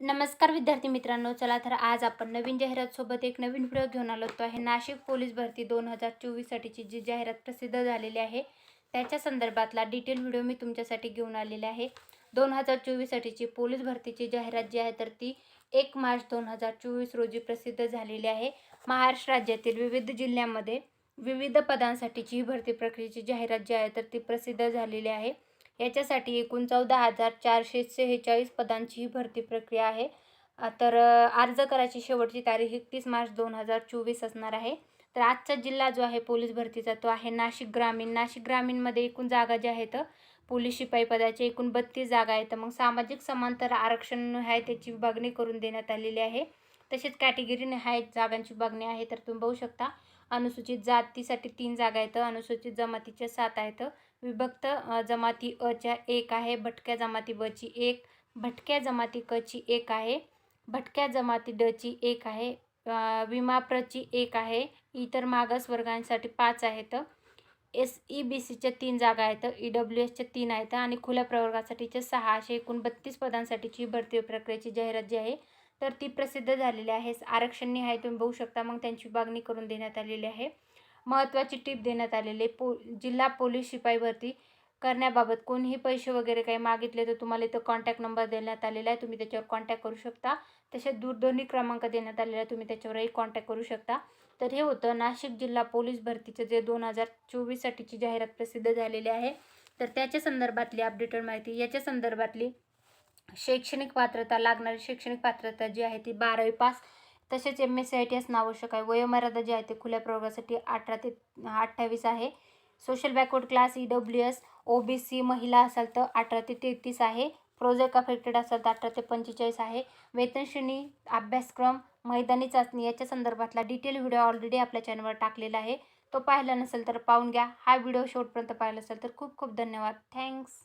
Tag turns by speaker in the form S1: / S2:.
S1: नमस्कार विद्यार्थी मित्रांनो चला तर आज आपण नवीन जाहिरातसोबत एक नवीन व्हिडिओ घेऊन आलो तो आहे नाशिक पोलीस भरती दोन हजार चोवीससाठीची जी जाहिरात प्रसिद्ध झालेली आहे त्याच्या संदर्भातला डिटेल व्हिडिओ मी तुमच्यासाठी घेऊन आलेले आहे. दोन हजार चोवीससाठीची पोलीस भरतीची जाहिरात जी आहे तर ती एक मार्च दोन हजार चोवीस रोजी प्रसिद्ध झालेली आहे. महाराष्ट्र राज्यातील विविध जिल्ह्यांमध्ये विविध पदांसाठीची ही भरती प्रक्रियेची जाहिरात जी आहे तर ती प्रसिद्ध झालेली आहे. याच्यासाठी एकूण चौदा हजार चारशे सेहेचाळीस पदांची ही भरती प्रक्रिया आहे. तर अर्ज करायची शेवटची तारीख एकतीस मार्च दोन हजार चोवीस असणार आहे. तर आजचा जिल्हा जो आहे पोलीस भरतीचा तो आहे नाशिक ग्रामीण. नाशिक ग्रामीणमध्ये एकूण जागा ज्या आहेत पोलीस शिपाई पदाच्या एकूण बत्तीस जागा आहेत. मग सामाजिक समांतर आरक्षण आहे त्याची विभागणी करून देण्यात आलेली आहे. तसेच कॅटेगरीने आहेत जागांची बघणी आहे तर तुम्ही बघू शकता. अनुसूचित जातीसाठी तीन जागा आहेत अनुसूचित जमातीच्या सात आहेत. विभक्त जमाती अच्या एक आहे भटक्या जमाती बची एक भटक्या जमाती कची एक आहे भटक्या जमाती डची एक आहे विमा विमाप्रची एक आहे इतर मागास वर्गांसाठी पाच आहेत. एस ई बी सीच्या तीन जागा आहेत ई डब्ल्यू एसच्या तीन आहेत आणि खुल्या प्रवर्गासाठीच्या सहा एकोणबत्तीस एकूण बत्तीस पदांसाठीची भरती प्रक्रियेची जाहिरात जी आहे तर ती प्रसिद्ध झालेली आहे. आरक्षण आहे तुम्ही बघू शकता. मग त्यांची विभागणी करून देण्यात आलेली आहे. महत्त्वाची टीप देण्यात आलेली आहे. पो जिल्हा पोलीस शिपाई भरती करण्याबाबत कोणीही पैसे वगैरे काही मागितले तर तुम्हाला इथं कॉन्टॅक्ट नंबर देण्यात आलेला आहे. तुम्ही त्याच्यावर कॉन्टॅक्ट करू शकता. तसेच दूरध्वनी क्रमांक देण्यात आलेला आहे. तुम्ही त्याच्यावरही कॉन्टॅक्ट करू शकता. तर हे होतं नाशिक जिल्हा पोलीस भरतीचं जे दोन हजार चोवीससाठीची जाहिरात प्रसिद्ध झालेली आहे. तर त्याच्या संदर्भातली अपडेटेड माहिती याच्या संदर्भातली शैक्षणिक पात्रता लागणारी शैक्षणिक पात्रता जी आहे ती बारावी पास. तसेच M S C I T असणं आवश्यक आहे. वयोमर्यादा जी आहे ती खुल्या प्रवर्गासाठी अठरा ते अठ्ठावीस आहे. Social backward class E W S O B C महिला असाल तर अठरा ते तेहतीस आहे. प्रोजेक्ट अफेक्टेड असाल तर अठरा ते पंचेचाळीस आहे. वेतनश्रेणी अभ्यासक्रम मैदानी चाचणी याच्या संदर्भातला डिटेल व्हिडिओ ऑलरेडी आपल्या चॅनलवर टाकलेला आहे. तो पाहिला नसेल तर पाहून घ्या. हा व्हिडिओ शेवटपर्यंत पाहिला असेल तर खूप खूप धन्यवाद. थँक्स